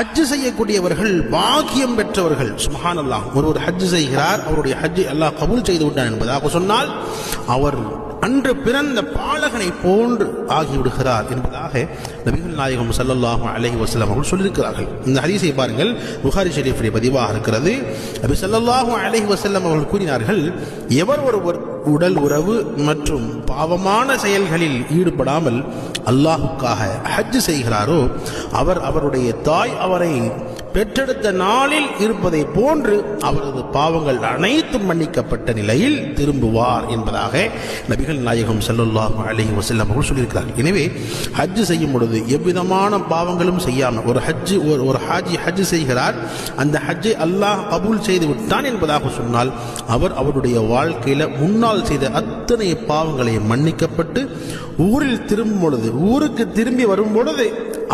ஹஜ் செய்யக்கூடியவர்கள் பாக்கியம் பெற்றவர்கள். சுமஹான் அல்லாஹ் ஒருவர் ஹஜ் செய்கிறார் அவருடைய ஹஜ் அல்லாஹ் கபூல் செய்து விட்டான் என்பதாக சொன்னால் அவர் அன்று பிறந்த பாலகனை போன்று ஆகிவிடுகிறார் என்பதாக நபிகள் நாயகம் ஸல்லல்லாஹு அலஹி வஸல்லம் அவர்கள் சொல்லியிருக்கிறார்கள். இந்த ஹதீஸை பாருங்கள். புகாரி ஷெரீஃபுடைய பதிவாக இருக்கிறது. நபி ஸல்லல்லாஹு அலஹி வசல்லம் அவர்கள் கூறினார்கள் எவர் ஒருவர் உடல் உறவு மற்றும் பாவமான செயல்களில் ஈடுபடாமல் அல்லாஹுக்காக ஹஜ் செய்கிறாரோ அவர் அவருடைய தாய் அவரை பெற்றெடுத்த நாளில் இருப்பதை போன்று அவரது பாவங்கள் அனைத்தும் மன்னிக்கப்பட்ட நிலையில் திரும்புவார் என்பதாக நபிகள் நாயகம் செல்லுல்லாஹ் அலைஹி வசல்லம் அவர்கள் சொல்லியிருக்கிறார் எனவே ஹஜ் செய்யும் பொழுது எவ்விதமான பாவங்களும் செய்யாமல் ஒரு ஹஜ் ஒரு ஒரு ஹாஜி ஹஜ் செய்கிறார் அந்த ஹஜ்ஜை அல்லாஹ் கபூல் செய்து விட்டான் என்பதாக சொன்னால் அவர் அவருடைய வாழ்க்கையில் முன்னால் செய்த அத்தனை பாவங்களை மன்னிக்கப்பட்டு ஊரில் திரும்பும் பொழுது ஊருக்கு திரும்பி வரும் பொழுது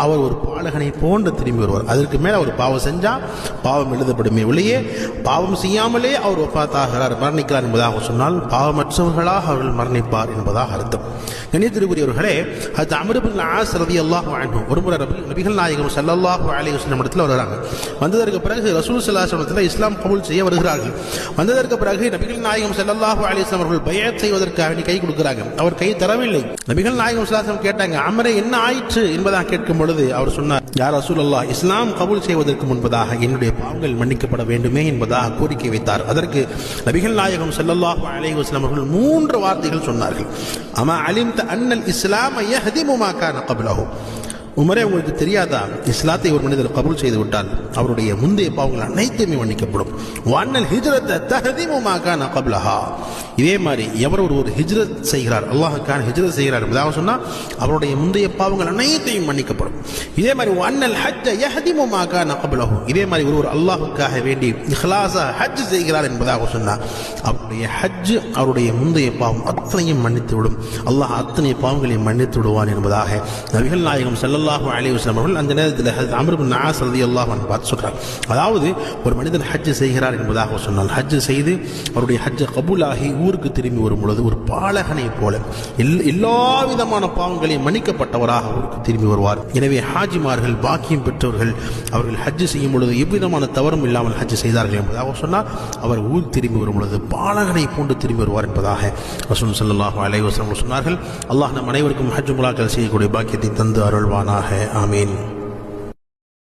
அவர் ஒரு பாலகனை போன்று திரும்பி வருவார். அதற்கு மேல் அவர் பாவம் செஞ்சால் பாவம் எழுதப்படுமே ஒளியே பாவம் செய்யாமலே அவர் ஒப்பாத்தாகிறார். மரணிக்கிறார் என்பதாக சொன்னால் பாவமற்றவர்களாக அவர்கள் மரணிப்பார் என்பதாக அர்த்தம். கணியத்திற்குரியவர்களே அது அமிர்பின் ஆஸ் ரதி அல்லாஹ் ஒரு முறை நபிகள் நாயகம் ஸல்லல்லாஹு அலி வஸல்லம் இடத்துல வருகிறாங்க வந்ததற்கு பிறகு ரசூல் ஸல்லல்லாஹு இஸ்லாம் கபூல் செய்ய வருகிறார்கள். வந்ததற்கு பிறகு நபிகள் நாயகம் ஸல்லல்லாஹு அலி வஸல்லம் அவர்கள் பயத் செய்வதற்காக அவனை கை கொடுக்கிறாங்க. அவர் கை தரவில்லை. நபிகள் நாயகம் சுலாசம் கேட்டாங்க அமரே என்ன ஆயிற்று? என்பதாக கேட்கும் பொழுது அவர் சொன்னார் யார் ரசூலல்லாஹ் இஸ்லாம் கபூல் செய்வதற்கு முன்பதாக என்னுடைய பாவங்கள் மன்னிக்கப்பட வேண்டுமே என்பதாக கோரிக்கை வைத்தார். அதற்கு நபிகள் நாயகம் செல்லல்லாஹ் அலைஹி வஸல்லம் அவர்கள் மூன்று வார்த்தைகள் சொன்னார்கள். அமா அலிம் அன்னல் இஸ்லாம யஹ்திமு மா கான கப்லஹு? உமரே உங்களுக்கு தெரியாதா? இஸ்லாத்தை ஒரு மனிதர் கபூல் செய்து விட்டால் அவருடைய முந்தைய பாவங்கள் அனைத்துமே மன்னிக்கப்படும். வானல் ஹிஜ்ரத்தை தஹதிமுமாக்கான கப்லஹா. இதே மாதிரி எவர் ஒரு ஒரு ஹிஜ்ரத் செய்கிறார் அல்லாஹுக்கான ஹிஜ்ரத் செய்கிறார் என்பதாக சொன்னால் அவருடைய முந்தைய பாவங்கள் அனைத்தையும் மன்னிக்கப்படும். இதே மாதிரி வானல் ஹஜ்ஜ யஹதிமுமாக்கான கப்லஹு. இதே மாதிரி ஒரு ஒரு அல்லாஹுக்காக வேண்டி இஹ்லாஸா ஹஜ் செய்கிறார் என்பதாக சொன்னால் அவருடைய ஹஜ் அவருடைய முந்தைய பாவம் அத்தனையும் மன்னித்து விடும் அல்லாஹ் அத்தனை பாவங்களையும் மன்னித்து விடுவான் என்பதாக நபிகள் நாயகம் ஸல்லல்லாஹு அலைஹி அவர்கள் அந்த நேரத்தில் ஹஜ்ரத் அம்ர் பின் ஆஸ் ரலியல்லாஹு அன்ஹு பார்த்து சொல்கிறார் அதாவது ஒரு மனிதன் ஹஜ் செய்கிறார் என்பதாக சொன்னால் ஹஜ்ஜு செய்து அவருடைய ஹஜ் கபூலாகி ஊருக்கு திரும்பி வரும் பொழுது ஒரு பாலகனை போல எல்- எல்லா விதமான பாவங்களையும் மன்னிக்கப்பட்டவராக ஊருக்கு திரும்பி வருவார். எனவே ஹாஜிமார்கள் பாக்கியம் பெற்றவர்கள் அவர்கள் ஹஜ் செய்யும் பொழுது எவ்விதமான தவறும் இல்லாமல் ஹஜ் செய்தார்கள் என்பதாக சொன்னால் அவர் ஊர் திரும்பி வரும் பொழுது பாலகனை போன்று திரும்பி வருவார் என்பதாக ரசூல் ஸல்லல்லாஹு அலைஹி சொன்னார்கள். அல்லாஹ் நம் அனைவருக்கும் ஹஜ் முலாக்கள் செய்யக்கூடிய பாக்கியத்தை தந்து அருள்வானா है आमीन।